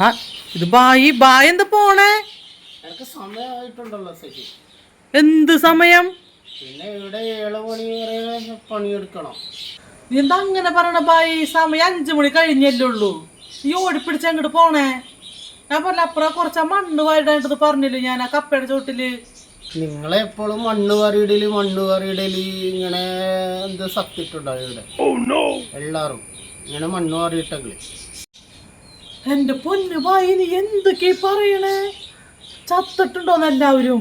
ആ ഇത് ബായി ബായ് എന്താ പോണേ? എനിക്ക് സമയമായിട്ടുണ്ടല്ലോ ശരി എന്ത് സമയം? പിന്നെ ഇവിടെ ഏഴ് മണി വരെ പണിയെടുക്കണം. നീ എന്താ അങ്ങനെ പറയണ ബായി? സമയം അഞ്ചു മണി കഴിഞ്ഞല്ലേ ഉള്ളൂ. ഈ ഓടിപ്പിടിച്ച് അങ്ങോട്ട് പോണേ? ഞാൻ പറഞ്ഞ അപ്പുറം കുറച്ച് മണ്ണ് വായിടായിട്ട് പറഞ്ഞില്ലേ ഞാൻ ആ കപ്പയുടെ ചോട്ടിൽ? നിങ്ങളെപ്പോഴും മണ്ണ് വാരിയിടൽ മണ്ണ് വാരിയിടൽ ഇങ്ങനെ എന്ത് സത്തിട്ടുണ്ടോ ഇവിടെ. എല്ലാരും ഇങ്ങനെ മണ്ണ് വാരിയിട്ടെങ്കിൽ എന്റെ പൊന്ന് വായിനി എന്തൊക്കെ പറയണേ? ചത്തിട്ടുണ്ടോന്ന് എല്ലാവരും?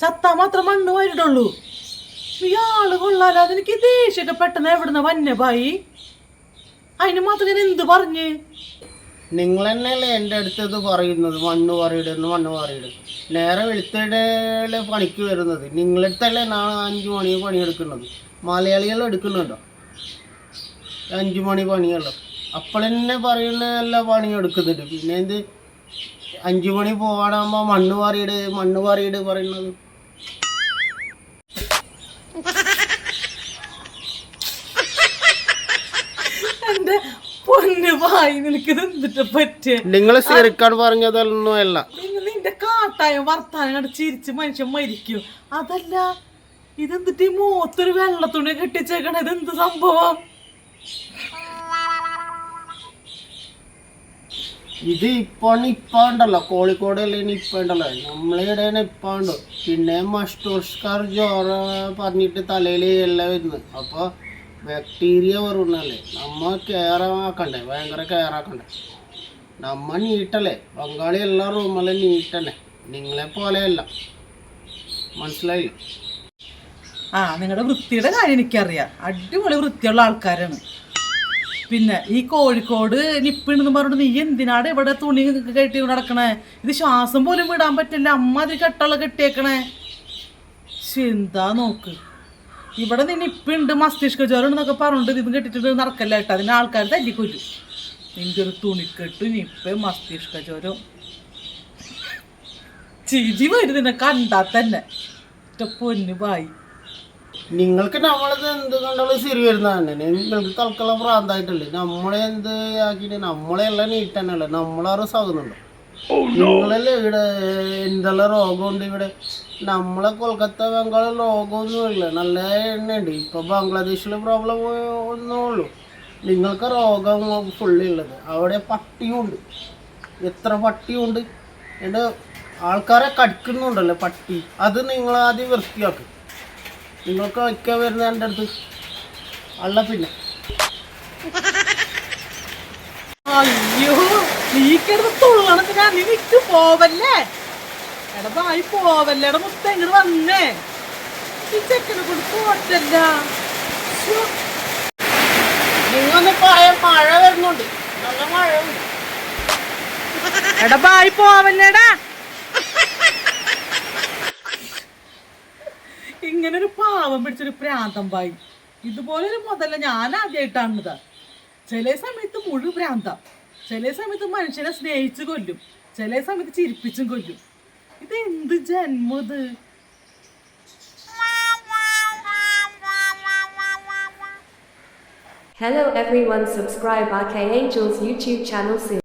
ചത്താ മാത്രം മണ്ണ് വാരിടുള്ളൂ. ഇയാൾ കൊള്ളാലോ അതെനിക്ക് ദേഷ്യമൊക്കെ പെട്ടെന്ന് എവിടുന്ന വന്നെ ബായി? അതിന് മാത്രം ഞാൻ എന്ത് പറഞ്ഞ്? നിങ്ങൾ തന്നെയല്ലേ എന്റെ അടുത്ത് അത് പറയുന്നത്? മണ്ണ് പറയിടുന്നു മണ്ണ് പറയിടും നേരെ വെളുത്തയുടെ പണിക്ക് വരുന്നത്. നിങ്ങളടുത്തല്ലേ നാളെ അഞ്ച് മണി പണിയെടുക്കുന്നത്? മലയാളികൾ എടുക്കുന്നുണ്ടോ? അഞ്ച് മണി പണിയല്ലോ അപ്പോൾ തന്നെ പറയുന്ന എല്ലാ പണിയും എടുക്കുന്നുണ്ട് പിന്നെ എന്ത്? അഞ്ചു മണി പോവാണാകുമ്പോ മണ്ണ് പാറിയിട് മണ്ണ് പാറിയിട് പറയുന്നത് എന്റെ പൊന്നു ബായി നിനക്ക് എന്തിട്ട് പറ്റേ നിങ്ങൾ ശരിക്കാൻ പറഞ്ഞതൊന്നും അല്ല. നിങ്ങൾ നിന്റെ കാട്ടായ വർത്താനം കണ്ട് ചിരിച്ച് മനുഷ്യൻ മരിക്കും. അതല്ല ഇതെന്തിട്ട് ഈ മൂത്തൊരു വെള്ളത്തുണി കെട്ടിച്ചേക്കണ ഇതെന്ത് സംഭവം? ഇത് ഇപ്പൊ നിപ്പ ഉണ്ടല്ലോ കോഴിക്കോട് അല്ലെങ്കിൽ നിപ്പ ഉണ്ടല്ലോ നമ്മളിവിടെ നിപ്പ ഉണ്ട് പിന്നെ മസ്റ്റോസ്കാർ ജോറ പറഞ്ഞിട്ട് തലയിൽ എല്ലാം വരുന്നത് അപ്പോൾ ബാക്ടീരിയ വരുന്നല്ലേ. നമ്മ കെയർ ആക്കണ്ടേ ഭയങ്കര കെയർ ആക്കണ്ടേ നമ്മ നീട്ടല്ലേ. ബംഗാളി എല്ലാ റൂമിലും നീട്ടല്ലേ നിങ്ങളെ പോലെയല്ല. മനസ്സിലായില്ലേ? ആ നിങ്ങളുടെ വൃത്തിയുടെ കാര്യം എനിക്കറിയാം. അടിപൊളി വൃത്തിയുള്ള ആൾക്കാരാണ്. പിന്നെ ഈ കോഴിക്കോട് നിപ്പിണെന്ന് പറഞ്ഞു നീ എന്തിനാണ് ഇവിടെ തുണി കെട്ടി നടക്കണേ? ഇത് ശ്വാസം പോലും വിടാൻ പറ്റില്ല. അമ്മ അതിൽ കെട്ടുള്ള കെട്ടിയേക്കണേ. ചിന്താ നോക്ക്. ഇവിടെ നീ നിപ്പിണ്ട് മസ്തിഷ്ക ജ്വരം എന്നൊക്കെ പറഞ്ഞിട്ട് ഇത് കെട്ടിട്ട് നടക്കല്ല കേട്ടോ? അതിന് ആൾക്കാർ തല്ലിക്കൊല്ലും. ഒരു തുണിക്കെട്ട് നിപ്പ മസ്തിഷ്ക ജ്വരം. ചിരി വരുന്ന നിന്നെ കണ്ടാ തന്നെ. പൊന്നു ബായി നിങ്ങൾക്ക് നമ്മളത് എന്ത് കണ്ടാലും ശരി വരുന്നതന്നെ നിങ്ങൾക്ക് തൽക്കാലം പ്രാന്തായിട്ടല്ലേ നമ്മളെ എന്ത് ആക്കിയിട്ട്? നമ്മളെ എല്ലാം നീട്ടന്നല്ലേ നമ്മളാരും സാകുന്നുണ്ടോ? നിങ്ങളല്ലേ ഇവിടെ എന്തെല്ലാം രോഗമുണ്ട് ഇവിടെ? നമ്മളെ കൊൽക്കത്ത ബംഗാൾ രോഗമൊന്നുമില്ല. നല്ല എണ്ണയുണ്ട്. ഇപ്പൊ ബംഗ്ലാദേശിലെ പ്രോബ്ലം ഒന്നേ ഉള്ളൂ നിങ്ങൾക്ക് രോഗം ഫുള്ള് ഉള്ളത്. അവിടെ പട്ടിയുണ്ട്. എത്ര പട്ടിയുണ്ട്? എന്റെ ആൾക്കാരെ കടിക്കുന്നുണ്ടല്ലോ പട്ടി. അത് നിങ്ങൾ ആദ്യം വൃത്തിയാക്കും. നിങ്ങൾക്ക് വയ്ക്കാൻ വരുന്ന എന്റെ അടുത്ത്. അള്ള പിന്നെ അയ്യോ നീക്കെടുത്തുള്ളണക്ക് ഞാൻ നീ നിക്ക് പോവല്ലേ? എടതായി പോവല്ലേ? എടാ മുത്ത എങ്ങനെ വന്നേ. ഈ ചെക്കനെ കൊണ്ട്. നിങ്ങളൊന്ന് പോയ മഴ വരുന്നുണ്ട്. നല്ല മഴയുണ്ട്. എടാ ബായി പോവല്ലേടാ. ഇങ്ങനെ ഒരു പാവം പിടിച്ചൊരു പ്രാന്തം വായി. ഇതുപോലെ ഒരു മുതല ഞാൻ ആദ്യമായിട്ടാണിത് ചില സമയത്ത് മുഴു പ്രാന്തം. ചില സമയത്ത് മനുഷ്യനെ സ്നേഹിച്ചു കൊല്ലും. ചില സമയത്ത് ചിരിപ്പിച്ചും കൊല്ലും. ഇത് എന്ത് ജന്മം ഇത്? Hello everyone. Subscribe RK Angels YouTube channel.